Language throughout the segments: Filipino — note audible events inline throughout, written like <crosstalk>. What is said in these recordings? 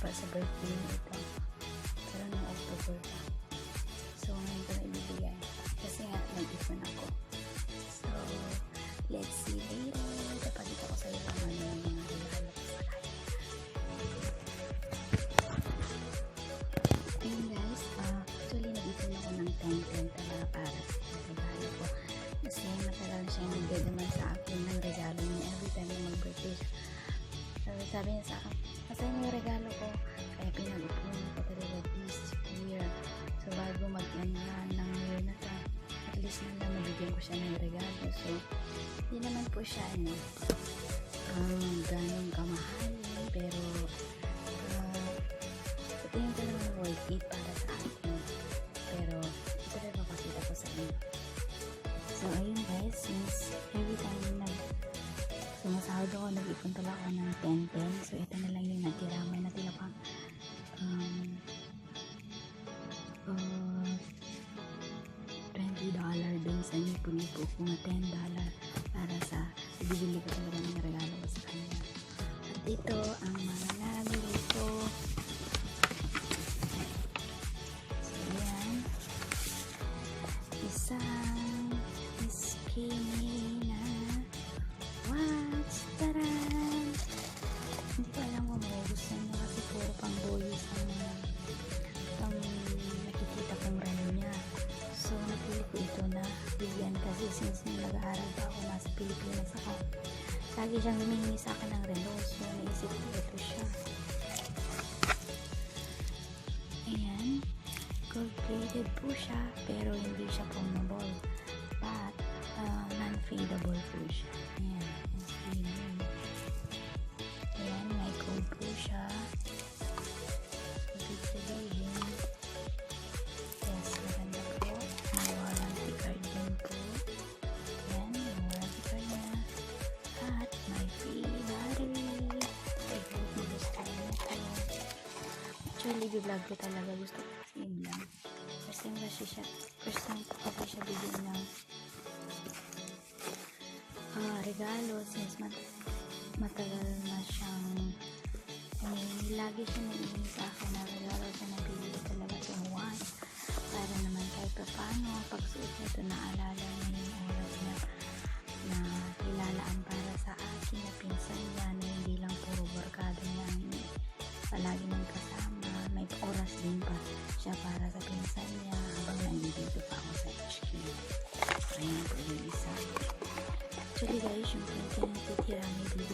para sa birthday niya ito. Pero ng October pa. So, ngayon ko na ibibigay. Kasi nga, nag-ipon ako. So, let's see later. Kapagita ko sa'yo kung ano. Ayun guys, ah, actually nag-ipon ako ng 10-10 So, hindi naman po siya, ano, um, ganun kamahal. Pero, ah, sa tingin ko naman worth it para sa akin. Pero, ito rin papakita ko sa inyo. So, ayun guys, since every time na sumasahod ako, nag-ipon talaga ako ng 10-10. So, ito na lang yung natira. May natira ko na $10 para sa ibibili ko talaga kasi since nag-aaral pa ako nasa Pilipinas ako. Lagi siyang humihingi sa akin ng relo. So, naisip ko ito siya. Ayan. Gold-plated po siya, pero hindi siya foamable. But, uh, non-fadable po siya. Ayan. Actually, vlog ko talaga. Gusto ko kasi yun lang. First time kasi siya, first time kasi siya bigyan ng ah, regalo since mat matagal na siyang I mean, lagi siya nagiging sa akin na regalo siya nabili talaga yung once para naman kahit pa paano pagsuot niya ito naalala yung pwede na titira may bibilin pa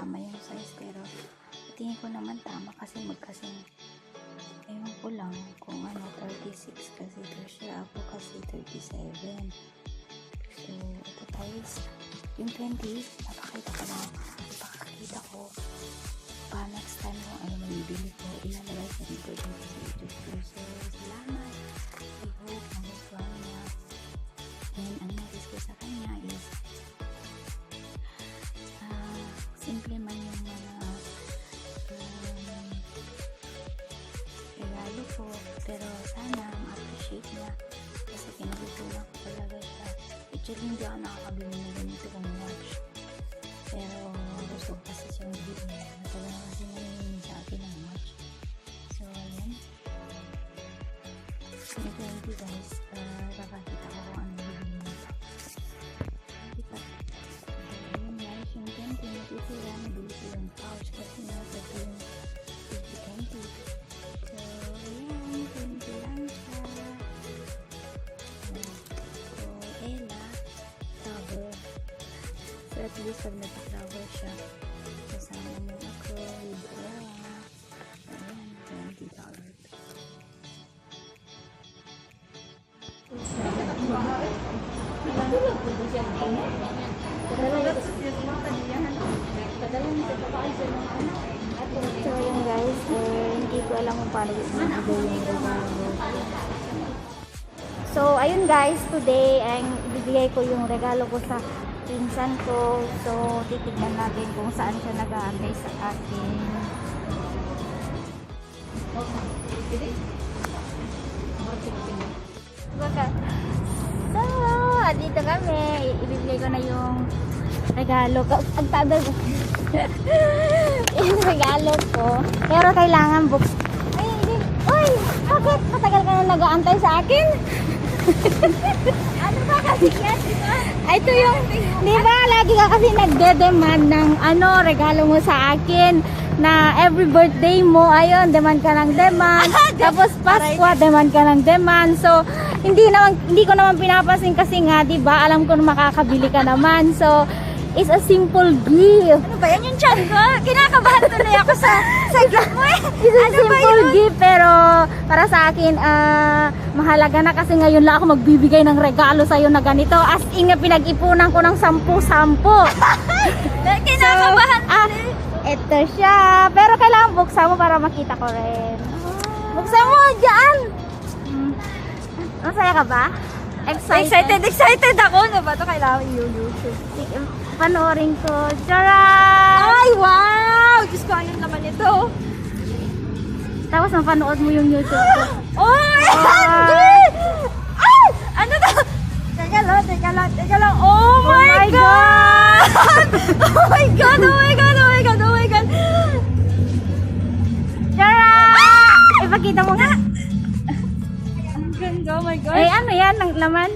tama yung size pero tingin ko naman tama kasi magkasing ewan ko lang kung ano 36 kasi ito siya ako kasi 37 so ito guys yung 20 napakita ko na napakakita ko. Pa next time kung ano mabibili ko ilalagay sa dito youtube ko so kasi pinagtutunan ko talaga siya actually hindi ako nakakabili ng ganito kong watch pero gusto ko kasi siyang bili matagal na kasi nangyayari sa akin ng watch so so thank you guys. Uh, papakita least pag nagpa-flower siya kasama mo ako with Ella ayan 20 dollars So yun guys, eh, hindi ko alam kung paano ibigay yung regalo. So ayun guys, today ang ibibigay ko yung regalo ko sa pinsan ko. So, titignan natin kung saan siya nag-aantay sa akin. Baka. So, dito kami. Ibibigay ko na yung regalo ko. Ang tagal ko. <laughs> yung regalo ko. Pero kailangan book. Ay, hindi. Uy, bakit? Matagal ka na nag-aantay sa akin? <laughs> ito yung, di ba, lagi ka kasi nagde-demand ng ano, regalo mo sa akin na every birthday mo, ayun, demand ka ng demand. <laughs> Tapos Pasko, demand ka ng demand. So, hindi naman hindi ko naman pinapansin kasi nga, 'di ba? Alam ko na makakabili ka naman. So, it's a simple gift. Ano ba yan yung chan ko? Kinakabahan tuloy ako sa sa gift mo eh. <laughs> It's a Ano simple gift pero para sa akin ah, mahalaga na kasi ngayon lang ako magbibigay ng regalo sa na ganito. As in nga pinag-ipunan ko ng sampu-sampu. <laughs> Kinakabahan ah, ito siya. Pero kailangan buksan mo para makita ko rin. Buksan mo, dyan! Hmm. Masaya ka ba? Excited? Excited, excited ako. Ano ba ito kailangan i-YouTube? Sige, Panoorin ko. Charan! Ay, wow! Diyos ko, ayun naman ito. Tapos mapanood mo yung YouTube ko. Oh, <gasps> Ay! Ay! Ano to? Teka lang, teka lang, teka lang. Oh, my, my God! <laughs> oh my God, oh my God, oh my God, oh my God. Charan! Ipakita mo nga. Ang ganda, oh my God. Eh, ano yan? Ang laman?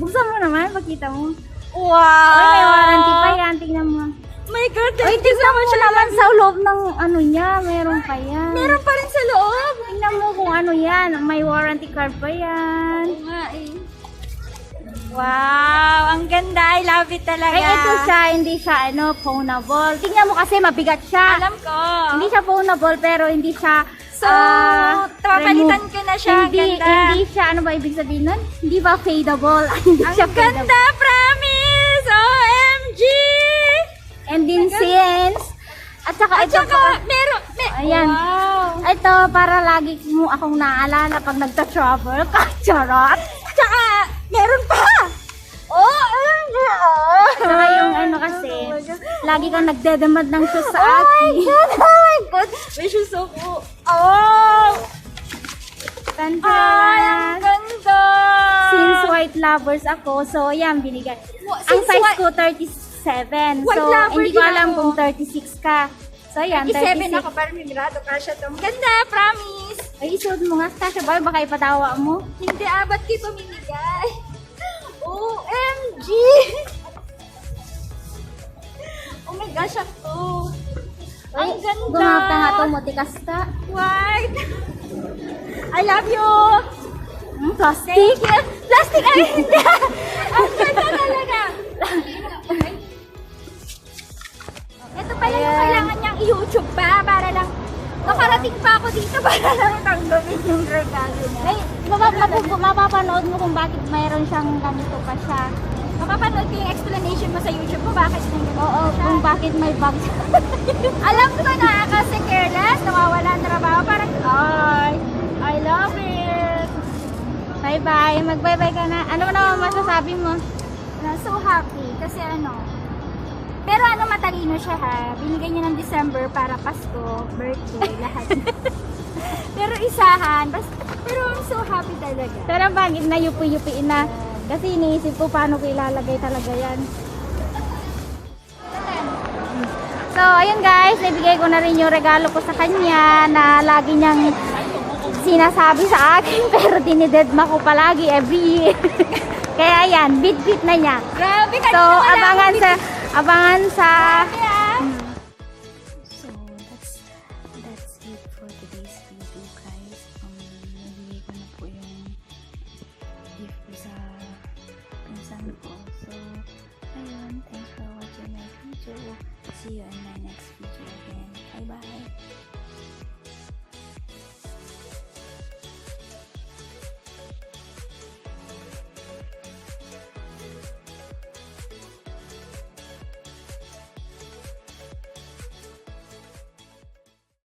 Buksan mo naman. Pakita mo. Wow! Uy, may warranty pa yan. Tingnan mo. My God, Uy, thank you so tingnan mo much. naman sa loob ng ano niya. Meron pa yan. Meron pa rin sa loob. Tingnan mo kung ano yan. May warranty card pa yan. Oo nga eh. Wow, ang ganda. I love it talaga. Ay, ito siya. Hindi siya, ano, phoneable. Tingnan mo kasi mabigat siya. Alam ko. Hindi siya phoneable, pero hindi siya So, ah, papalitan ko na siya. Hindi, ganda. hindi siya, ano ba ibig sabihin nun? Hindi ba fadeable? <laughs> hindi Ang siya fadeable. ganda, promise! And then since, at saka At ito saka, pa- meron, me, Ayan. wow! ito para lagi mo akong naalala pag nagta-travel ka. <laughs> Charot! Tsaka, meron pa! Oh, OMG! At saka yung ano kasi, lagi kang nagdedemand ng shoes sa Oh my akin. God! <laughs> Oh my God! May shoes ako. Oh! Ay, ang ganda! Since white lovers ako, so yan, binigay. Wa- Ang since size ko 37. White so, lover hindi ko alam ako. kung 36 ka. So, yan, 37 36. ako, parang may mirado kasha to. Ganda, promise! Ay, isuot mo nga, Stasha Boy, baka ipatawa mo. Hindi, abat kayo pamimigay. <laughs> OMG! <laughs> Oh my gosh, to. Ang ganda. Gumapta nga to, motikas ka. White. <laughs> I love you. Hmm, plastic. Thank you. Plastic, ay hindi. Makarating pa ako dito <laughs> para lang tanggapin yung regalo niya. Ay, mapa- mapu- mapapanood mo kung bakit mayroon siyang ganito pa siya. Mapapanood ko yung explanation mo sa YouTube ko bakit nang ganito Oo, siya. kung bakit may bag <laughs> Alam ko na kasi careless, nawawala ang trabaho, parang, ay, I love it. Bye-bye. Mag-bye-bye ka na. Ano naman masasabi mo? Na so happy kasi ano, pero ano matalino siya ha, binigay niya ng December para Pasko, birthday, <laughs> lahat. pero isahan, bas, pero I'm so happy talaga. Pero bakit na yupi-yupiin na? Kasi iniisip ko paano ko ilalagay talaga yan. So, ayun guys, nabigay ko na rin yung regalo ko sa kanya na lagi niyang sinasabi sa akin <laughs> pero dinidedma ko palagi every year. <laughs> Kaya yan, bit-bit na niya. Grabe, So, abangan sa, abangan sa... So, that's, that's it for today's video guys. Um, nabigay na po yung gift ko sa pinsan. So, ayun, thanks for watching my video. See you in